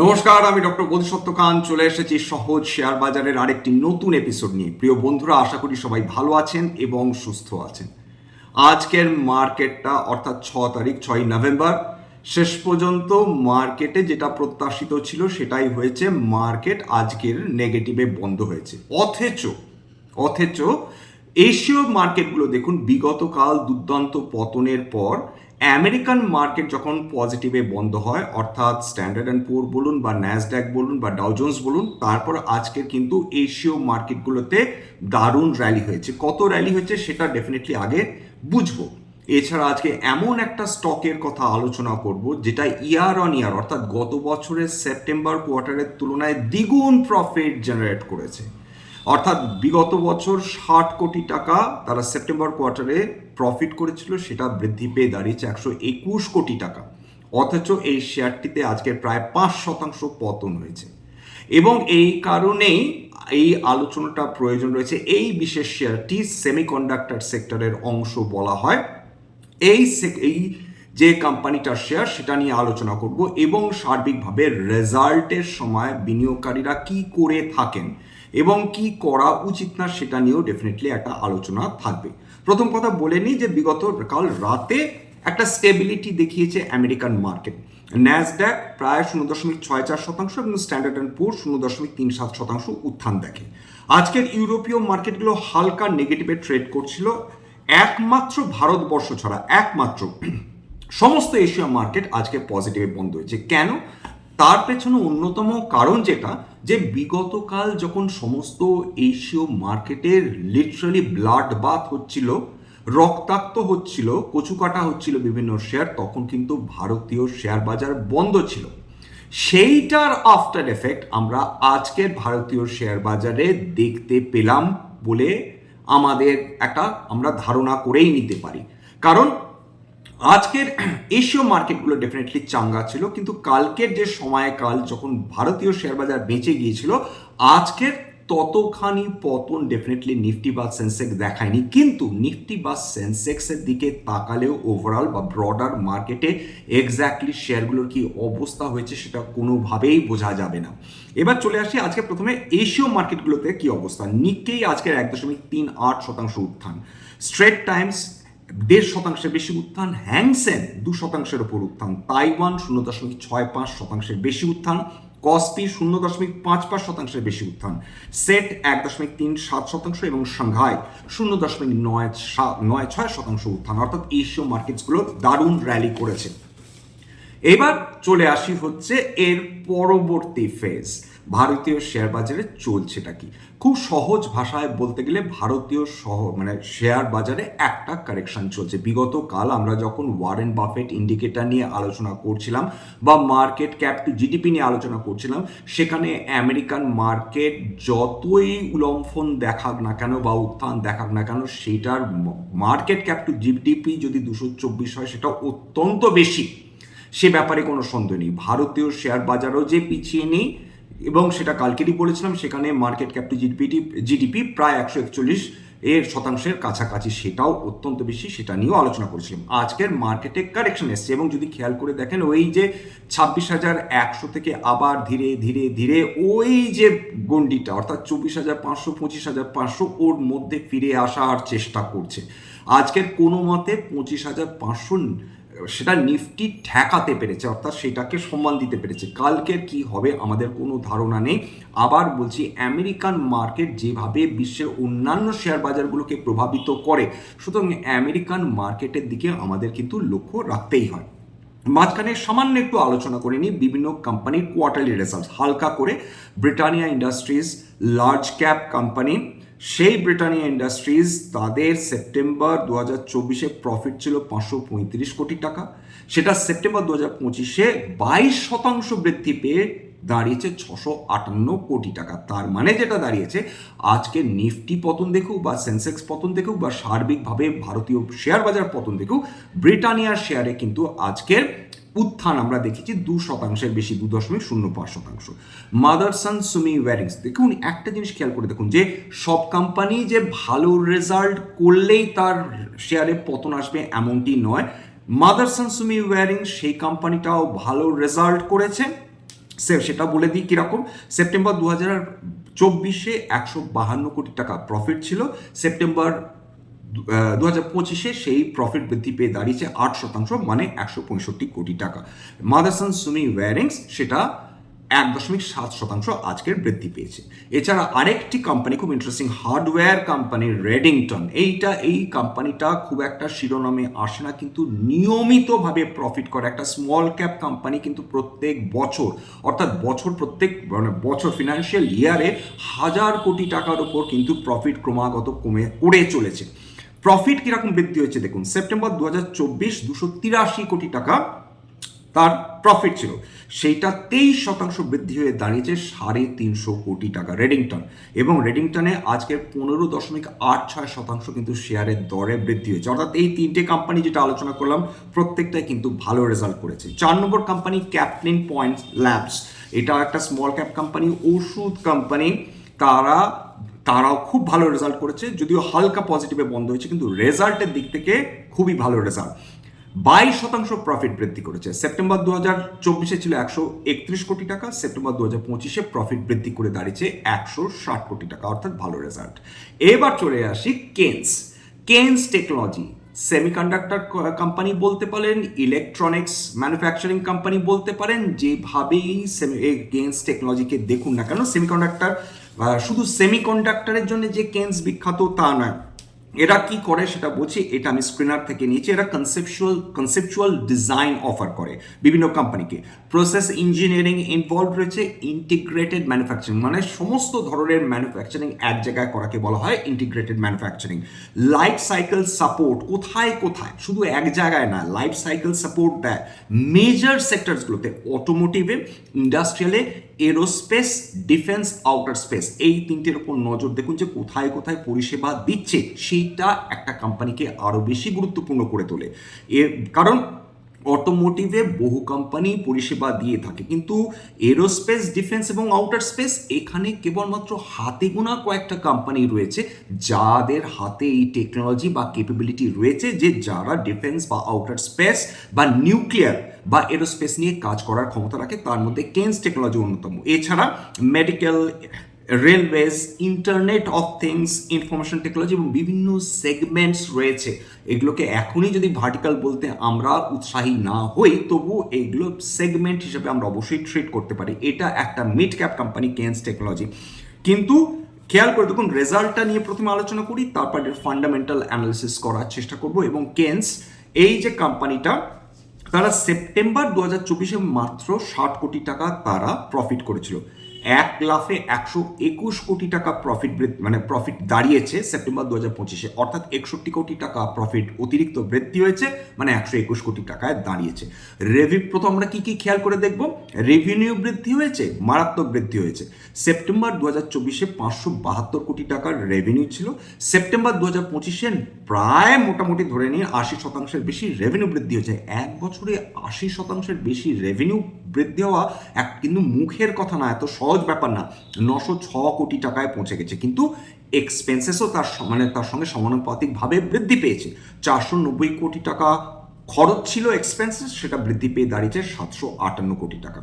নমস্কার, আমি ডক্টর বোধিসত্ত্ব খান চলে এসেছি সহজ শেয়ার বাজারের আরেকটি নতুন এপিসোড নিয়ে। প্রিয় বন্ধুরা, আশা করি সবাই ভালো আছেন এবং সুস্থ আছেন। আজকের মার্কেটটা, অর্থাৎ ছ তারিখ, ছয় নভেম্বর, শেষ পর্যন্ত মার্কেটে যেটা প্রত্যাশিত ছিল সেটাই হয়েছে, মার্কেট আজকের নেগেটিভে বন্ধ হয়েছে। অথচ অথচ এশীয় মার্কেটগুলো দেখুন বিগত কাল দুর্দান্ত পতনের পর আমেরিকান মার্কেট যখন পজিটিভে বন্ধ হয়, অর্থাৎ স্ট্যান্ডার্ড অ্যান্ড পোর বলুন বা ন্যাসড্যাক বলুন বা ডাউজন্স বলুন, তারপর আজকের কিন্তু এশীয় মার্কেটগুলোতে দারুণ র্যালি হয়েছে। কত র্যালি হয়েছে সেটা ডেফিনেটলি আগে বুঝব। এছাড়া আজকে এমন একটা স্টকের কথা আলোচনা করব, যেটা ইয়ার অন ইয়ার অর্থাৎ গত বছরের সেপ্টেম্বর কোয়ার্টারের তুলনায় দ্বিগুণ প্রফিট জেনারেট করেছে। অর্থাৎ বিগত বছর ষাট কোটি টাকা তারা সেপ্টেম্বর কোয়ার্টারে প্রফিট করেছিল, সেটা বৃদ্ধি পেয়ে দাঁড়িয়েছে একশো একুশ কোটি টাকা। অথচ এই শেয়ারটিতে আজকে প্রায় পাঁচ শতাংশ পতন হয়েছে। এবং এই কারণেই এই আলোচনাটা প্রয়োজন রয়েছে। এই বিশেষ শেয়ারটি সেমিকন্ডাক্টর সেক্টরের অংশ বলা হয়। এই এই যে কোম্পানিটার শেয়ার সেটা নিয়ে আলোচনা করব এবং সার্বিকভাবে রেজাল্টের সময় বিনিয়োগকারীরা কি করে থাকেন এবং কি করা উচিত না, সেটা নিয়েও ডেফিনেটলি একটা আলোচনা থাকবে। প্রথম কথা বলে নিই যে বিগত কাল রাতে একটা স্টেবিলিটি দেখিয়েছে আমেরিকান মার্কেট ন্যাসড্যাক প্রায় শূন্য দশমিক ছয় চার শতাংশ এবং স্ট্যান্ডার্ড অ্যান্ড পুর শূন্য দশমিক তিন সাত শতাংশ উত্থান দেখে। আজকের ইউরোপীয় মার্কেটগুলো হালকা নেগেটিভে ট্রেড করছিল। একমাত্র ভারতবর্ষ ছাড়া, একমাত্র সমস্ত এশিয়া মার্কেট আজকে পজিটিভে বন্ধ হয়েছে। কেন? তার পেছনে অন্যতম কারণ যেটা, যে বিগতকাল যখন সমস্ত এশীয় মার্কেটের লিটারালি ব্লাড বাথ হচ্ছিল, রক্তাক্ত হচ্ছিল, কচুকাটা হচ্ছিল বিভিন্ন শেয়ার তখন কিন্তু ভারতীয় শেয়ার বাজার বন্ধ ছিল। সেইটার আফটার এফেক্ট আমরা আজকের ভারতীয় শেয়ার বাজারে দেখতে পেলাম বলে আমাদের একটা আমরা ধারণা করেই নিতে পারি। কারণ আজকের এশীয় মার্কেটগুলো ডেফিনেটলি চাঙ্গা ছিল, কিন্তু কালকের যে সময়কাল যখন ভারতীয় শেয়ার বাজার বেঁচে গিয়েছিল, আজকের ততখানি পতন ডেফিনেটলি নিফটি বা সেন্সেক্স দেখায়নি। কিন্তু নিফটি বা সেন্সেক্সের দিকে তাকালেও ওভারঅল বা ব্রডার মার্কেটে এক্স্যাক্টলি শেয়ারগুলোর কি অবস্থা হয়েছে সেটা কোনোভাবেই বোঝা যাবে না। এবার চলে আসি আজকে প্রথমে এশীয় মার্কেটগুলোতে কি অবস্থা। নিকেই আজকের এক দশমিক তিন আট শতাংশ উত্থান। স্ট্রেট টাইমস দেড় শতাংশের বেশি উত্থান, হ্যাংসেন দু শতাংশের ওপর উত্থান, তাইওয়ান শূন্য দশমিক ছয় পাঁচ শতাংশের বেশি উত্থান কসপি শূন্য দশমিক পাঁচ পাঁচ শতাংশের বেশি উত্থান, সেট এক দশমিক তিন সাত শতাংশ এবং সাংঘাই শূন্য দশমিক নয় নয় ছয় শতাংশ উত্থান, অর্থাৎ এশীয় মার্কেটসগুলো দারুণ র্যালি করেছে। এবার চলে আসি হচ্ছে এর পরবর্তী ফেজ। ভারতীয় শেয়ার বাজারে চলছেটা কি? খুব সহজ ভাষায় বলতে গেলে ভারতীয় সহ মানে শেয়ার বাজারে একটা কারেকশন চলছে। বিগত কাল আমরা যখন ওয়ারেন বাফেট ইন্ডিকেটর নিয়ে আলোচনা করছিলাম বা মার্কেট ক্যাপ টু জিডিপি নিয়ে আলোচনা করছিলাম, সেখানে আমেরিকান মার্কেট যতই উলম্ফন দেখাক না কেন বা উত্থান দেখাক না কেন, সেটার মার্কেট ক্যাপ টু জিডিপি যদি দুশো চব্বিশ হয়, সেটা অত্যন্ত বেশি। সে ব্যাপারে কোনো সন্দেহ নেই। ভারতীয় শেয়ার বাজারও যে পিছিয়ে নেই এবং সেটা কালকেরই বলেছিলাম সেখানে market cap to GDP GDP প্রায় একশো একচল্লিশ এর শতাংশের কাছাকাছি, সেটাও অত্যন্ত বেশি, সেটা নিয়েও আলোচনা করেছিলাম। আজকের মার্কেটে কারেকশন এসছে এবং যদি খেয়াল করে দেখেন, ওই যে ছাব্বিশ হাজার একশো থেকে আবার ধীরে ধীরে ধীরে ওই যে গন্ডিটা অর্থাৎ চব্বিশ হাজার পাঁচশো, পঁচিশ হাজার পাঁচশো, ওর মধ্যে ফিরে আসার চেষ্টা করছে। আজকের কোনো মতে পঁচিশ হাজার পাঁচশো সেটা নিফটি ঠেকাতে পেরেছে, অর্থাৎ সেটাকে সম্মান দিতে পেরেছে। কালকের কি হবে আমাদের কোনো ধারণা নেই। আবার বলছি, আমেরিকান মার্কেট যেভাবে বিশ্বের অন্যান্য শেয়ার বাজারগুলোকে প্রভাবিত করে, সুতরাং আমেরিকান মার্কেটের দিকে আমাদের কিন্তু লক্ষ্য রাখতেই হয়। মাঝখানে সামান্য একটু আলোচনা করে নিই, বিভিন্ন কোম্পানির কোয়ার্টারলি রেজাল্ট হালকা করে Britannia industries large cap company সেই ব্রিটানিয়া ইন্ডাস্ট্রিজ তাদের সেপ্টেম্বর দু হাজার চব্বিশে প্রফিট ছিল পাঁচশো পঁয়ত্রিশ কোটি টাকা। সেটা সেপ্টেম্বর দু হাজার পঁচিশে বাইশ শতাংশ বৃদ্ধি পেয়ে দাঁড়িয়েছে ছশো আটান্ন কোটি টাকা। তার মানে যেটা দাঁড়িয়েছে, আজকে নিফটি পতন দেখুক বা সেন্সেক্স পতন দেখুক বা সার্বিকভাবে ভারতীয় শেয়ার বাজার পতন দেখুক ব্রিটানিয়ার শেয়ারে কিন্তু আজকের উত্থান আমরা দেখেছি দু শতাংশের বেশি, দু দশমিক শূন্য পাঁচ শতাংশ। মাদারসান সুমি ওয়ারিংস দেখুন, একটা জিনিস খেয়াল করে দেখুন যে, সব কোম্পানি যে ভালো রেজাল্ট করলেই তার শেয়ারে পতন আসবে এমনটি নয়। মাদারসান সুমি ওয়ারিং সেই কোম্পানিটাও ভালো রেজাল্ট করেছে। সে, সেটা বলে দিই কীরকম। সেপ্টেম্বর দু হাজার চব্বিশে একশো বাহান্ন কোটি টাকা প্রফিট ছিল। সেপ্টেম্বর দু হাজার পঁচিশে সেই প্রফিট বৃদ্ধি পেয়ে দাঁড়িয়েছে আট শতাংশ মানে একশো পঁয়ষট্টি কোটি টাকা। মাদারসান সুমি ওয়ারিংস সেটা এক দশমিক সাত শতাংশ আজকের বৃদ্ধি পেয়েছে। এছাড়া আরেকটি কোম্পানি খুব ইন্টারেস্টিং হার্ডওয়্যার কোম্পানি রেডিংটন এইটা, এই কোম্পানিটা খুব একটা শিরোনামে আসে না, কিন্তু নিয়মিতভাবে প্রফিট করে। একটা স্মল ক্যাপ কোম্পানি কিন্তু প্রত্যেক বছর, অর্থাৎ বছর প্রত্যেক মানে বছর ফিনান্সিয়াল ইয়ারে হাজার কোটি টাকার উপর কিন্তু প্রফিট ক্রমাগত কমে করে চলেছে। প্রফিট কীরকম বৃদ্ধি হয়েছে দেখুন সেপ্টেম্বর দু হাজার চব্বিশ দুশো তিরাশি কোটি টাকা তার প্রফিট ছিল। সেইটা তেইশ শতাংশ বৃদ্ধি হয়ে দাঁড়িয়েছে সাড়ে তিনশো কোটি টাকা রেডিংটন এবং রেডিংটনে আজকের পনেরো দশমিক আট ছয় শতাংশ কিন্তু শেয়ারের দরে বৃদ্ধি হয়েছে। অর্থাৎ এই তিনটে কোম্পানি যেটা আলোচনা করলাম, প্রত্যেকটাই কিন্তু ভালো রেজাল্ট করেছে। চার নম্বর কোম্পানি ক্যাপলিন পয়েন্ট ল্যাবস এটা একটা স্মল ক্যাপ কোম্পানি ওষুধ কোম্পানি তারা তারাও খুব ভালো রেজাল্ট করেছে, যদিও হালকা পজিটিভে বন্ধ হয়েছে, কিন্তু রেজাল্টের দিক থেকে খুবই ভালো রেজাল্ট বাইশ শতাংশ প্রফিট বৃদ্ধি করেছে। সেপ্টেম্বর দু হাজার চব্বিশে ছিল একশো একত্রিশ কোটি টাকা সেপ্টেম্বর দু হাজার পঁচিশে প্রফিট বৃদ্ধি করে দাঁড়িয়েছে একশো ষাট কোটি টাকা, অর্থাৎ ভালো রেজাল্ট এবার চলে আসি Kaynes Kaynes technology semiconductor company বলতে পারেন ইলেকট্রনিক্স ম্যানুফ্যাকচারিং কোম্পানি বলতে পারেন, যেভাবেই সেমি কেন্স টেকনোলজিকে দেখুন না কেন সেমিকন্ডাক্টর শুধু সেমিকন্ডাক্টরের জন্য যে কেন্স বিখ্যাত তা নয়, এরা কি করে সেটা বলছি, এটা আমি স্ক্রিনার থেকে নিয়েছি, এরা কনসেপচুয়াল কনসেপচুয়াল ডিজাইন অফার করে বিভিন্ন কোম্পানিকে প্রসেস ইঞ্জিনিয়ারিং ইনভলভ রয়েছে ইন্টিগ্রেটেড ম্যানুফ্যাকচারিং মানে সমস্ত ধরনের ম্যানুফ্যাকচারিং এক জায়গায় করাকে বলা হয় integrated manufacturing life cycle support কোথায় কোথায়? শুধু এক জায়গায় না লাইফ সাইকেল সাপোর্ট দেয় মেজর সেক্টরসগুলোতে অটোমোটিভে ইন্ডাস্ট্রিয়ালে এরোস্পেস ডিফেন্স আউটার স্পেস এই তিনটের উপর নজর দেখুন যে কোথায় কোথায় পরিষেবা দিচ্ছে, সেইটা একটা কোম্পানিকে আরও বেশি গুরুত্বপূর্ণ করে তোলে। এর কারণ অটোমোটিভে বহু কোম্পানি পরিষেবা দিয়ে থাকে। কিন্তু এরোস্পেস ডিফেন্স এবং আউটার স্পেস এখানে কেবলমাত্র হাতে গোনা কয়েকটা কোম্পানি রয়েছে, যাদের হাতে এই টেকনোলজি বা কেপেবিলিটি রয়েছে যে যারা ডিফেন্স বা আউটার স্পেস বা নিউক্লিয়ার বা এরোস্পেস নিয়ে কাজ করার ক্ষমতা রাখে, তার মধ্যে কেন্স টেকনোলজি অন্যতম। এছাড়া medical railways internet of things information technology এবং বিভিন্ন সেগমেন্টস রয়েছে। এগুলোকে এখনই যদি ভার্টিক্যাল বলতে আমরা উৎসাহী না হই তবু এইগুলো সেগমেন্ট হিসেবে আমরা অবশ্যই ট্রিট করতে পারি। এটা একটা mid cap company Kaynes technology কিন্তু খেয়াল করে দেখুন রেজাল্টটা নিয়ে প্রথমে আলোচনা করি, তারপর ফান্ডামেন্টাল অ্যানালিসিস করার চেষ্টা করব এবং কেন্স এই যে কোম্পানিটা তারা সেপ্টেম্বর দু হাজার চব্বিশে মাত্র ষাট কোটি টাকা তারা প্রফিট করেছিল। এক লাফে একশো একুশ কোটি টাকা প্রফিট মানে প্রফিট দাঁড়িয়েছে সেপ্টেম্বর দু হাজার পঁচিশে। অর্থাৎ একষট্টি কোটি টাকা প্রফিট অতিরিক্ত বৃদ্ধি হয়েছে মানে একশো একুশ কোটি টাকায় দাঁড়িয়েছে। রেভি প্রথম আমরা কি কি খেয়াল করে দেখব? রেভিনিউ বৃদ্ধি হয়েছে, মারাত্মক বৃদ্ধি হয়েছে। সেপ্টেম্বর দু হাজার চব্বিশে পাঁচশো বাহাত্তর কোটি টাকার রেভিনিউ ছিল। সেপ্টেম্বর দু হাজার পঁচিশে প্রায় মোটামুটি ধরে নিয়ে আশি শতাংশের বেশি রেভিনিউ বৃদ্ধি হয়েছে। এক বছরে আশি শতাংশের বেশি রেভিনিউ বৃদ্ধি হওয়া এক কিন্তু মুখের কথা না, এত সহজ ব্যাপার না। নশো ছ কোটি টাকায় পৌঁছে গেছে, কিন্তু এক্সপেন্সেসও তার মানে তার সঙ্গে সমানুপাতিকভাবে বৃদ্ধি পেয়েছে। চারশো নব্বই কোটি টাকা খরচ ছিল এক্সপেন্সেস সেটা বৃদ্ধি পেয়ে দাঁড়িয়েছে সাতশো আটান্ন কোটি টাকা।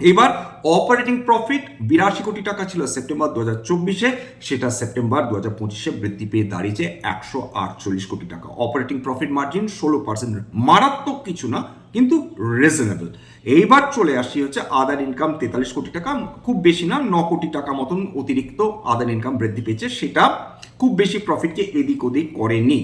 এবার অপারেটিং প্রফিট বিরাশি কোটি টাকা ছিল সেপ্টেম্বর দু হাজার চব্বিশে, সেটা সেপ্টেম্বর দু হাজার পঁচিশে বৃদ্ধি পেয়ে দাঁড়িয়েছে একশো আটচল্লিশ কোটি টাকা। অপারেটিং প্রফিট মার্জিন ষোলো পার্সেন্ট মারাত্মক কিছু না, কিন্তু রিজনেবল এইবার চলে আসি হচ্ছে আদার ইনকাম তেতাল্লিশ কোটি টাকা, খুব বেশি না, ন কোটি টাকা মতন অতিরিক্ত আদার ইনকাম বৃদ্ধি পেয়েছে, সেটা খুব বেশি প্রফিটকে এদিক ওদিক করেনি।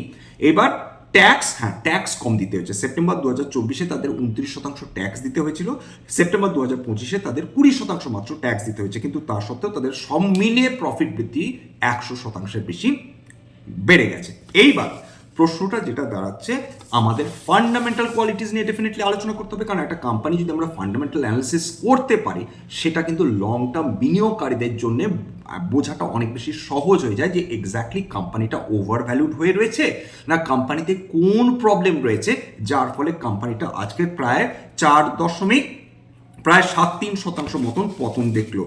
এবার ট্যাক্স হ্যাঁ ট্যাক্স কম দিতে হয়েছে। সেপ্টেম্বর দু হাজার চব্বিশে তাদের উনত্রিশ শতাংশ ট্যাক্স দিতে হয়েছিল। সেপ্টেম্বর দু হাজার পঁচিশে তাদের কুড়ি শতাংশ মাত্র ট্যাক্স দিতে হয়েছে। কিন্তু তা সত্ত্বেও তাদের সব মিলিয়ে প্রফিট বৃদ্ধি একশো শতাংশের বেশি বেড়ে গেছে। এইবার প্রশ্নটা যেটা দাঁড়াচ্ছে আমাদের ফান্ডামেন্টাল কোয়ালিটিস নিয়ে ডেফিনেটলি আলোচনা করতে হবে। কারণ একটা কোম্পানি যদি আমরা ফান্ডামেন্টাল অ্যানালিসিস করতে পারি, সেটা কিন্তু লং টার্ম বিনিয়োগকারীদের জন্য বোঝাটা অনেক বেশি সহজ হয়ে যায় যে এক্স্যাক্টলি কোম্পানিটা ওভার ভ্যালুড হয়ে রয়েছে না কোম্পানিতে কোন প্রবলেম রয়েছে, যার ফলে কোম্পানিটা আজকে প্রায় চার দশমিক, প্রায় সাত তিন শতাংশ মতন পতন দেখল।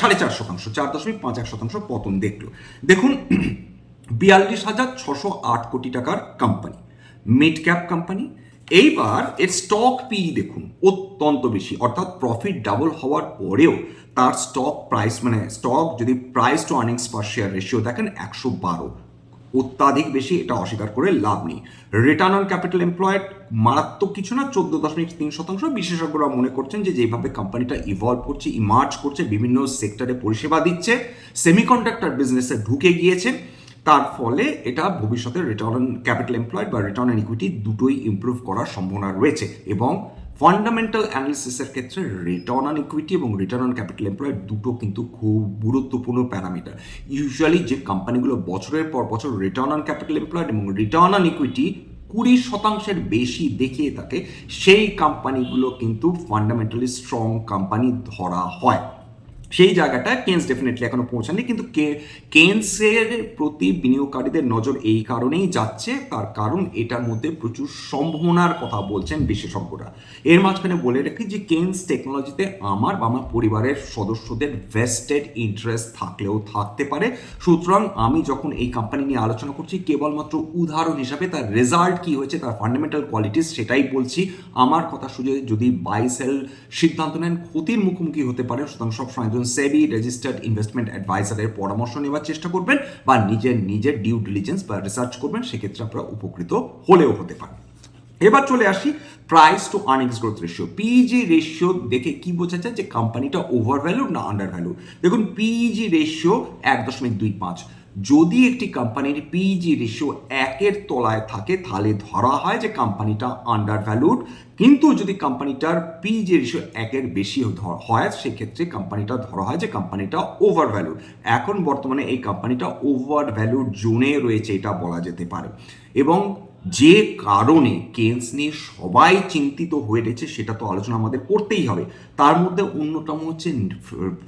সাড়ে চার শতাংশ, চার দশমিক পাঁচ এক শতাংশ পতন দেখল। দেখুন, বিয়াল্লিশ হাজার ছশো আট কোটি টাকার কোম্পানি মিড ক্যাপ কোম্পানি এইবার এর স্টক পি দেখুন, অত্যন্ত বেশি। অর্থাৎ প্রফিট ডাবল হওয়ার পরেও তার স্টক প্রাইস মানে স্টক যদি price to earnings per share ratio দেখেন একশো বারো। অত্যাধিক বেশি, এটা অস্বীকার করে লাভ নেই। রিটার্ন অন ক্যাপিটাল এমপ্লয়েড মারাত্মক কিছু না, চোদ্দ দশমিক তিন শতাংশ। বিশেষজ্ঞরা মনে করছেন যে যেভাবে কোম্পানিটা ইভলভ করছে ইমার্জ করছে, বিভিন্ন সেক্টরে পরিষেবা দিচ্ছে সেমিকন্ডাক্টর বিজনেসে ঢুকে গিয়েছে। তার ফলে এটা ভবিষ্যতে রিটার্ন অন ক্যাপিটাল এমপ্লয়েড বা রিটার্ন অন ইকুইটি দুটোই ইমপ্রুভ করার সম্ভাবনা রয়েছে এবং ফান্ডামেন্টাল অ্যানালিসিসের ক্ষেত্রে রিটার্ন অন ইকুইটি এবং রিটার্ন অন ক্যাপিটাল এমপ্লয়েড দুটো কিন্তু খুব গুরুত্বপূর্ণ প্যারামিটার। ইউজুয়ালি যে কোম্পানিগুলো বছরের পর বছর রিটার্ন অন ক্যাপিটাল এমপ্লয়েড এবং রিটার্ন অন ইকুইটি কুড়ি শতাংশের বেশি দেখিয়ে থাকে, সেই কোম্পানিগুলো কিন্তু ফান্ডামেন্টালি স্ট্রং কোম্পানি ধরা হয়। সেই জায়গাটা কেন্স ডেফিনেটলি এখনও পৌঁছায়নি কিন্তু কেন্সের প্রতি বিনিয়োগকারীদের নজর এই কারণেই যাচ্ছে, তার কারণ এটার মধ্যে প্রচুর সম্ভাবনার কথা বলছেন বিশেষজ্ঞরা। এর মাঝখানে বলে রাখি যে কেন্স টেকনোলজিতে আমার বা আমার পরিবারের সদস্যদের ভেস্টেড ইন্টারেস্ট থাকলেও থাকতে পারে। সুতরাং আমি যখন এই কোম্পানি নিয়ে আলোচনা করছি, কেবলমাত্র উদাহরণ হিসাবে তার রেজাল্ট কি হয়েছে, তার ফান্ডামেন্টাল কোয়ালিটিস সেটাই বলছি। আমার কথা শুনে যদি বাই সেল সিদ্ধান্ত নেন, ক্ষতির মুখোমুখি হতে পারে সুতরাং সবসময় একজন সেবি রেজিস্টার্ড ইনভেস্টমেন্ট অ্যাডভাইজারের পরামর্শ নেওয়ার চেষ্টা করবেন বা নিজের নিজের ডিউ ডিলিজেন্স বা রিসার্চ করবেন, সেক্ষেত্রে আপনারা উপকৃত হলেও হতে পারেন। এবার চলে আসি price to earnings growth ratio PG ratio দেখে কি বোঝা যায় যে কোম্পানিটা ওভার ভ্যালু না আন্ডার ভ্যালু দেখুন পিজি রেশিও এক দশমিক দুই পাঁচ। যদি একটি কোম্পানির পিজি রেশিও একের তলায় থাকে, তাহলে ধরা হয় যে কোম্পানিটা আন্ডার ভ্যালুড কিন্তু যদি কোম্পানিটার পিজি রেশিও একের বেশি হয়, সেক্ষেত্রে কোম্পানিটা ধরা হয় যে কোম্পানিটা ওভার ভ্যালুড এখন বর্তমানে এই কোম্পানিটা ওভার ভ্যালুড জোনে রয়েছে, এটা বলা যেতে পারে। এবং যে কারণে কেন্স নিয়ে সবাই চিন্তিত হয়ে রয়েছে, সেটা তো আলোচনা আমাদের করতেই হবে। তার মধ্যে অন্যতম হচ্ছে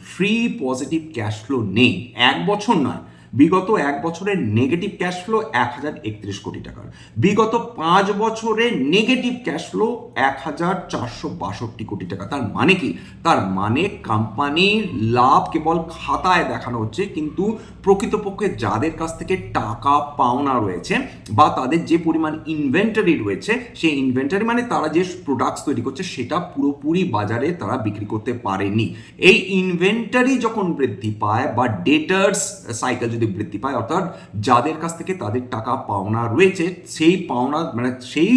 ফ্রি পজিটিভ ক্যাশ ফ্লো নেই। এক বছর নয় বিগত এক বছরের নেগেটিভ ক্যাশ ফ্লো এক হাজার একত্রিশ কোটি টাকার। বিগত পাঁচ বছরের নেগেটিভ ক্যাশ ফ্লো এক হাজার চারশো বাষট্টি কোটি টাকা। তার মানে কি? তার মানে কোম্পানির লাভ কেবল খাতায় দেখানো হচ্ছে, কিন্তু প্রকৃতপক্ষে যাদের কাছ থেকে টাকা পাওনা রয়েছে বা তাদের যে পরিমাণ ইনভেন্টারি রয়েছে, সেই ইনভেন্টারি মানে তারা যে প্রোডাক্টস তৈরি করছে, সেটা পুরোপুরি বাজারে তারা বিক্রি করতে পারেনি। এই ইনভেন্টারি যখন বৃদ্ধি পায় বা ডেটার্স সাইকেল যদি বৃদ্ধি পায়, অর্থাৎ যাদের কাছ থেকে তাদের টাকা, পাওনা রয়েছে, সেই পাওনা মানে সেই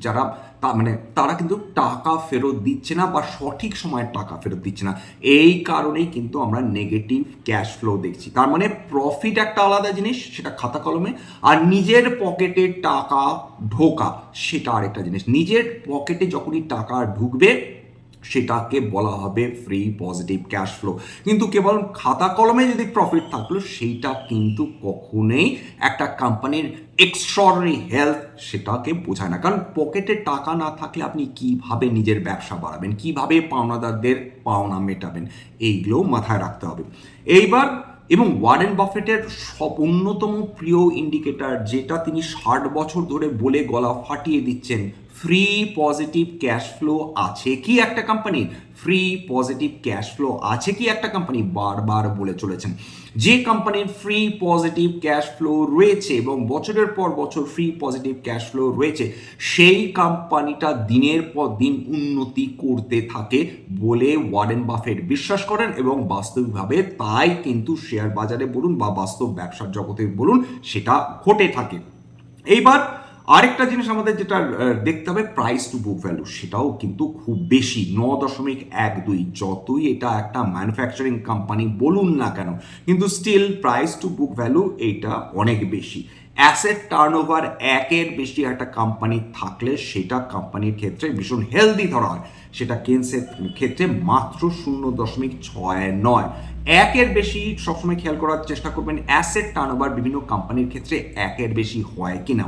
যারা তা মানে তারা কিন্তু টাকা ফেরত দিচ্ছে না বা সঠিক সময়ে টাকা ফেরত দিচ্ছে না। এই কারণেই কিন্তু আমরা নেগেটিভ ক্যাশ ফ্লো দেখছি। তার মানে প্রফিট একটা আলাদা জিনিস, সেটা খাতা কলমে, আর নিজের পকেটে টাকা ঢোকা, সেটা আরেকটা জিনিস। নিজের পকেটে যখনই টাকা ঢুকবে সেটাকে বলা হবে ফ্রি পজিটিভ ক্যাশ ফ্লো কিন্তু কেবল খাতা কলমে যদি প্রফিট থাকল, সেইটা কিন্তু কখনোই একটা কোম্পানির এক্সট্রাঅর্ডিনারি হেলথ সেটাকে বোঝায় না। কারণ পকেটে টাকা না থাকলে আপনি কীভাবে নিজের ব্যবসা বাড়াবেন? কীভাবে পাওনাদারদের পাওনা মেটাবেন? এইগুলো মাথায় রাখতে হবে। এইবার এবং ওয়ারেন বাফেটের সব অন্যতম প্রিয় ইন্ডিকেটর যেটা তিনি ষাট বছর ধরে বলে গলা ফাটিয়ে দিচ্ছেন ফ্রি পজিটিভ ক্যাশ ফ্লো আছে কি একটা কোম্পানির ফ্রি পজিটিভ ক্যাশ ফ্লো আছে কি একটা কোম্পানি বারবার বলে চলেছেন। যে কোম্পানির ফ্রি পজিটিভ ক্যাশ ফ্লো রয়েছে এবং বছরের পর বছর ফ্রি পজিটিভ ক্যাশ ফ্লো রয়েছে, সেই কোম্পানিটা দিনের পর দিন উন্নতি করতে থাকে বলে ওয়ারেন বাফেট বিশ্বাস করেন এবং বাস্তবিকভাবে তাই কিন্তু শেয়ার বাজারে বলুন বা বাস্তব ব্যবসার জগতে বলুন, সেটা ঘটে থাকে। এইবার আরেকটা জিনিস আমাদের যেটা দেখতে হবে প্রাইস টু বুক ভ্যালু সেটাও কিন্তু খুব বেশি। ন দশমিক এক দুই, যতই এটা একটা ম্যানুফ্যাকচারিং কোম্পানি বলুন না কেন, কিন্তু still price to book value এইটা অনেক বেশি। অ্যাসেট টার্নওভার একের বেশি একটা কোম্পানি থাকলে সেটা কোম্পানির ক্ষেত্রে ভীষণ হেলদি ধরা হয়। সেটা কেন্সের ক্ষেত্রে মাত্র শূন্য দশমিক ছয় নয়। একের বেশি সবসময় খেয়াল করার চেষ্টা করবেন অ্যাসেট টার্নওভার বিভিন্ন কোম্পানির ক্ষেত্রে একের বেশি হয় কিনা।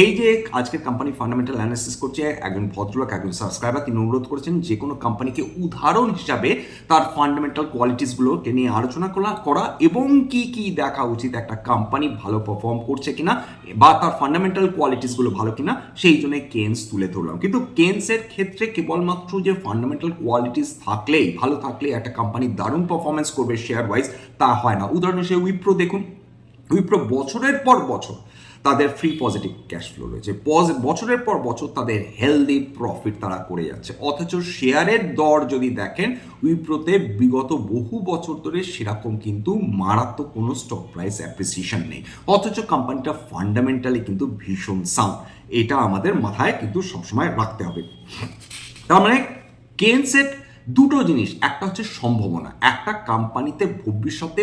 এই যে আজকের কোম্পানি ফান্ডামেন্টাল অ্যানালিসিস করছে, একজন ভদ্রলোক, একজন সাবস্ক্রাইবার তিনি অনুরোধ করেছেন যে কোনো কোম্পানিকে উদাহরণ হিসাবে তার ফান্ডামেন্টাল কোয়ালিটিসগুলোকে নিয়ে আলোচনা করা করা এবং কি কি দেখা উচিত, একটা কোম্পানি ভালো পারফর্ম করছে কিনা বা তার ফান্ডামেন্টাল কোয়ালিটিসগুলো ভালো কিনা, সেই জন্য কেন্স তুলে ধরলাম। কিন্তু কেন্সের ক্ষেত্রে কেবলমাত্র যে ফান্ডামেন্টাল কোয়ালিটিস থাকলেই, ভালো থাকলেই একটা কোম্পানি দারুণ পারফরমেন্স করবে শেয়ার ওয়াইজ তা হয় না। উদাহরণ হিসেবে উইপ্রো দেখুন। উইপ্রো বছরের পর বছর তাদের ফ্রি পজিটিভ ক্যাশ ফ্লো রয়েছে। পজ- বছরের পর বছর তাদের হেলদি প্রফিট তারা করে যাচ্ছে। অথচ শেয়ারের দর যদি দেখেন উইপ্রোতে বিগত বহু বছর ধরে সেরকম কিন্তু মারাত্মক কোনো স্টক প্রাইস অ্যাপ্রিসিয়েশন নেই। অথচ কোম্পানিটা ফান্ডামেন্টালি কিন্তু ভীষণ সাউন্ড এটা আমাদের মাথায় কিন্তু সবসময় রাখতে হবে। তার মানে কেনসেট দুটো জিনিস, একটা হচ্ছে সম্ভাবনা, একটা কোম্পানিতে ভবিষ্যতে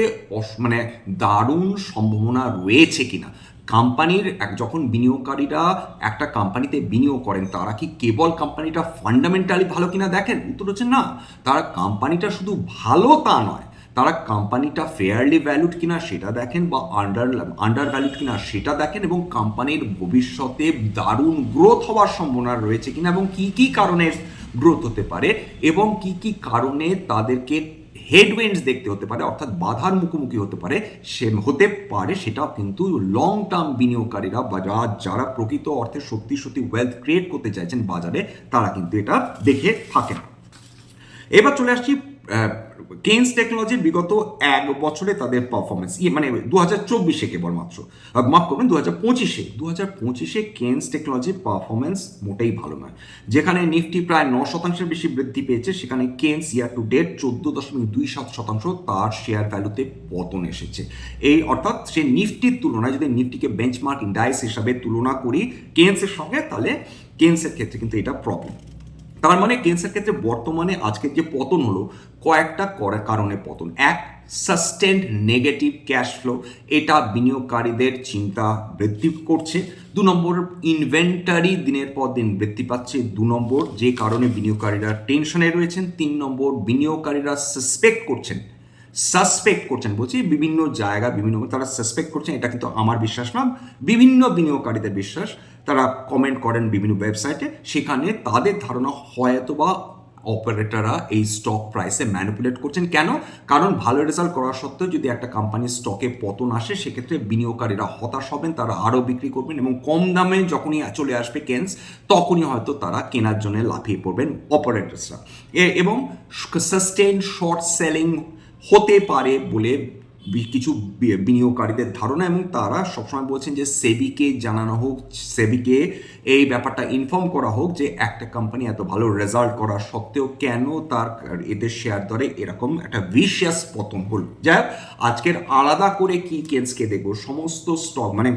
মানে দারুণ সম্ভাবনা রয়েছে কিনা। কোম্পানির যখন বিনিয়োগকারীরা একটা কোম্পানিতে বিনিয়োগ করেন, তারা কি কেবল কোম্পানিটা ফান্ডামেন্টালি ভালো কিনা দেখেন? উত্তর হচ্ছে না। তারা কোম্পানিটা শুধু ভালো তা নয়, তারা কোম্পানিটা ফেয়ারলি ভ্যালুড কিনা সেটা দেখেন বা আন্ডার আন্ডার ভ্যালুড কিনা সেটা দেখেন এবং কোম্পানির ভবিষ্যতে দারুণ গ্রোথ হওয়ার সম্ভাবনা রয়েছে কিনা এবং কি কি কারণে গ্রোথ হতে পারে এবং কি কি কারণে তাদেরকে হেডওয়েন্ডস দেখতে হতে পারে, অর্থাৎ বাধার মুখোমুখি হতে পারে, সে হতে পারে সেটা কিন্তু লং টার্ম বিনিয়োগকারীরা বা যারা যারা প্রকৃত অর্থে সত্যি সত্যি ওয়েলথ ক্রিয়েট করতে চাইছেন বাজারে, তারা কিন্তু এটা দেখে থাকেন। এবার চলে আসছি কেন্স টেকনোলজির বিগত এক বছরে তাদের পারফরমেন্স ইয়ে মানে দু হাজার চব্বিশে কেবলমাত্র মাফ করবেন দু হাজার পঁচিশে। দু হাজার পঁচিশে কেন্স টেকনোলজির পারফরমেন্স মোটেই ভালো নয়। যেখানে নিফটি প্রায় ন শতাংশের বেশি বৃদ্ধি পেয়েছে, সেখানে কেন্স ইয়ার টু ডেট চোদ্দ দশমিক দুই সাত শতাংশ তার শেয়ার ভ্যালুতে পতন এসেছে। এই অর্থাৎ সে নিফটির তুলনায়, যদি নিফটিকে বেঞ্চমার্ক ইন্ডাইস হিসাবে তুলনা করি কেন্সের সঙ্গে, তাহলে কেন্সের ক্ষেত্রে কিন্তু এটা প্রবলেম তার মানে কেন্সের ক্ষেত্রে বর্তমানে আজকের যে পতন হলো, কয়েকটা করে- কারণে পতন। এক সাস্টেন্ড নেগেটিভ ক্যাশ ফ্লো এটা বিনিয়োগকারীদের চিন্তা বৃদ্ধি করছে। দু নম্বর ইনভেন্টারি দিনের পর দিন বৃদ্ধি পাচ্ছে। দু নম্বর, যে কারণে বিনিয়োগকারীরা টেনশনে রয়েছেন। তিন নম্বর, বিনিয়োগকারীরা সাসপেক্ট করছেন। সাসপেক্ট করছেন। বলছি বিভিন্ন জায়গা, বিভিন্ন তারা সাসপেক্ট করছেন, এটা কিন্তু আমার বিশ্বাস না। বিভিন্ন বিনিয়োগকারীদের বিশ্বাস, তারা কমেন্ট করেন বিভিন্ন ওয়েবসাইটে সেখানে তাদের ধারণা হয়তো বা অপারেটররা এই স্টক প্রাইসে ম্যানিপুলেট করছেন। কেন? কারণ ভালো রেজাল্ট করা সত্ত্বেও যদি একটা কোম্পানির স্টকে পতন আসে, সেক্ষেত্রে বিনিয়োগকারীরা হতাশ হবেন, তারা আরও বিক্রি করবেন এবং কম দামে যখনই চলে আসবে কেন্স তখনই হয়তো তারা কেনার জন্য লাফিয়ে পড়বেন অপারেটার্সরা এবং সাস্টেন শর্ট সেলিং হতে পারে বলে কিছু বিনিয়োগকারীদের ধারণা এবং তারা সবসময় বলছেন যে সেবিকে জানানো হোক, সেবিকে এই ব্যাপারটা ইনফর্ম করা হোক যে একটা কোম্পানি এত ভালো রেজাল্ট করা সত্ত্বেও কেন তার এদের শেয়ার দরে এরকম একটা ভিশিয়াস পতন হল। যাই আজকের আলাদা করে কি কেন্সকে দেখব? সমস্ত স্টক মানে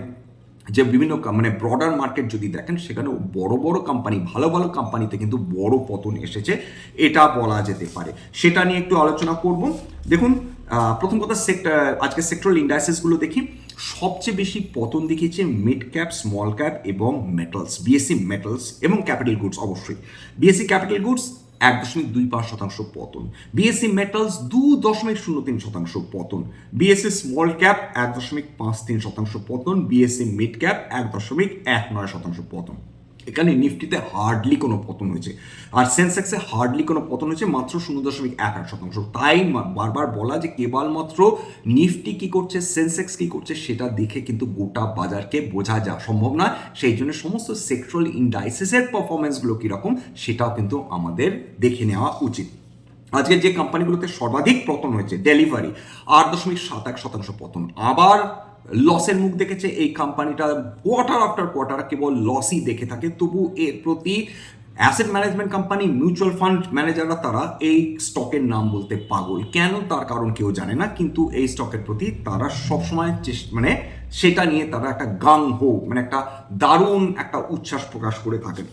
যে বিভিন্ন মানে ব্রডার মার্কেট যদি দেখেন সেখানে বড় বড় কোম্পানি ভালো ভালো কোম্পানিতে কিন্তু বড় পতন এসেছে। এটা বলা যেতে পারে। সেটা নিয়ে একটু আলোচনা করব। দেখুন প্রথম কথা সেক্টর আজকে সেক্টরাল ইন্ডাস্ট্রিজগুলো দেখি। সবচেয়ে বেশি পতন দেখিয়েছে মিড ক্যাপ স্মল ক্যাপ এবং মেটালস বিএসসি মেটালস এবং ক্যাপিটাল গুডস অবশ্যই। বিএসসি ক্যাপিটাল গুডস এক দশমিক দুই পাঁচ শতাংশ পতন। বিএসসি মেটালস দু দশমিক শূন্য তিন শতাংশ পতন। বিএসসি স্মল ক্যাপ এক দশমিক পাঁচ তিন শতাংশ পতন। বিএসসি মিড ক্যাপ এক দশমিক এক নয় শতাংশ পতন। এখানে নিফটিতে হার্ডলি কোনো পতন হয়েছে। আর সেন্সেক্সে হার্ডলি কোনো পতন হয়েছে, মাত্র শূন্য দশমিক এক আট শতাংশ। তাই বারবার বলা যে কেবলমাত্র নিফটি কি করছে সেন্সেক্স কি করছে, সেটা দেখে কিন্তু গোটা বাজারকে বোঝা যা সম্ভব নয়। সেই জন্য সমস্ত সেক্টরাল ইন্ডাইসেসের পারফরমেন্সগুলো কীরকম, সেটাও কিন্তু আমাদের দেখে নেওয়া উচিত। আজকে যে কোম্পানিগুলোতে সর্বাধিক পতন হয়েছে ডেলিভারি আট দশমিক সাত এক শতাংশ পতন। আবার লসের মুখ দেখেছে, এই কোম্পানিটা কোয়ার্টার আফটার কোয়ার্টার কেবল লসই দেখে থাকে। তবু এর প্রতি asset management company mutual fund ম্যানেজাররা তারা এই স্টকের নাম বলতে পাগল। কেন? তার কারণ কেউ জানে না, কিন্তু এই স্টকের প্রতি তারা সবসময় চেষ্টা মানে সেটা নিয়ে তারা একটা গাং হো মানে একটা দারুণ একটা উচ্ছ্বাস প্রকাশ করে থাকেন।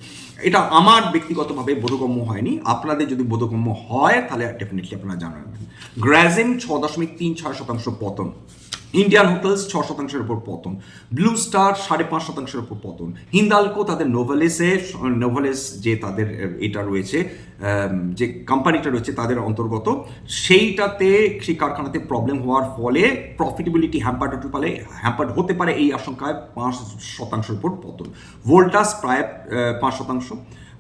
এটা আমার ব্যক্তিগতভাবে বোধগম্য হয়নি। আপনাদের যদি বোধগম্য হয়, তাহলে ডেফিনেটলি আপনারা জানাবেন গ্রাজিম ছ দশমিক তিন ছয় শতাংশ পতন। ইন্ডিয়ান হোটেলস ছ শতাংশের উপর পতন। ব্লু স্টার সাড়ে পাঁচ শতাংশের উপর পতন। হিন্দালকো তাদের নোভেলেসে নোভেলেস যে তাদের এটা রয়েছে যে কোম্পানিটা রয়েছে তাদের অন্তর্গত, সেইটাতে, সেই কারখানাতে প্রবলেম হওয়ার ফলে প্রফিটেবিলিটি হ্যাম্পার্ড হতে পারে হ্যাম্পার্ড হতে পারে এই আশঙ্কায় পাঁচ শতাংশের উপর পতন। ভোল্টাস প্রায় পাঁচ শতাংশ।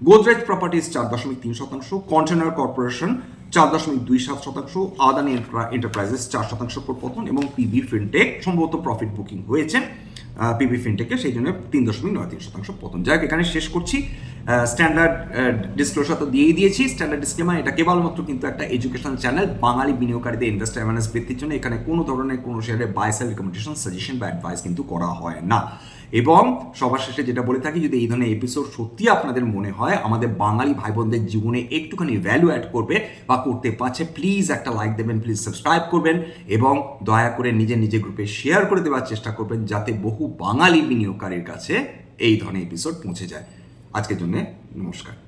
গোদরেজ প্রপার্টিজ চার দশমিক তিন শতাংশ। কন্টেনার কর্পোরেশন চার দশমিক দুই সাত শতাংশ আদানি এন্টারপ্রাইজেস চার শতাংশ উপর পতন এবং পিবি ফিনটেক সম্ভবত প্রফিট বুকিং হয়েছে। পিবি ফিনটেকে সেই জন্য তিন দশমিক নয় তিন শতাংশ পতন যাই হোক, এখানে শেষ করছি। স্ট্যান্ডার্ড ডিসক্লোজার তো দিয়েই দিয়েছি। স্ট্যান্ডার্ড ডিসক্লেমার এটা কেবলমাত্র কিন্তু একটা এডুকেশনাল চ্যানেল বাঙালি বিনিয়োগকারীদের ইনভেস্টার অ্যাওয়ারনেস বৃদ্ধির জন্য এখানে কোনো ধরনের কোনো শেয়ারে বাই সেল রিকমেন্ডেশন সাজেশন বা অ্যাডভাইস কিন্তু করা হয় না। এবং সবার শেষে যেটা বলে থাকি, যদি এই ধরনের এপিসোড সত্যি আপনাদের মনে হয়, আমাদের বাঙালি ভাই বোনদের জীবনে একটুখানি ভ্যালু অ্যাড করবে বা করতে পারছে প্লিজ একটা লাইক দেবেন প্লিজ সাবস্ক্রাইব করবেন এবং দয়া করে নিজের নিজের গ্রুপে শেয়ার করে দেওয়ার চেষ্টা করবেন যাতে বহু বাঙালি বিনিয়োগকারীর কাছে এই ধরনের এপিসোড পৌঁছে যায়। আজকের জন্য নমস্কার।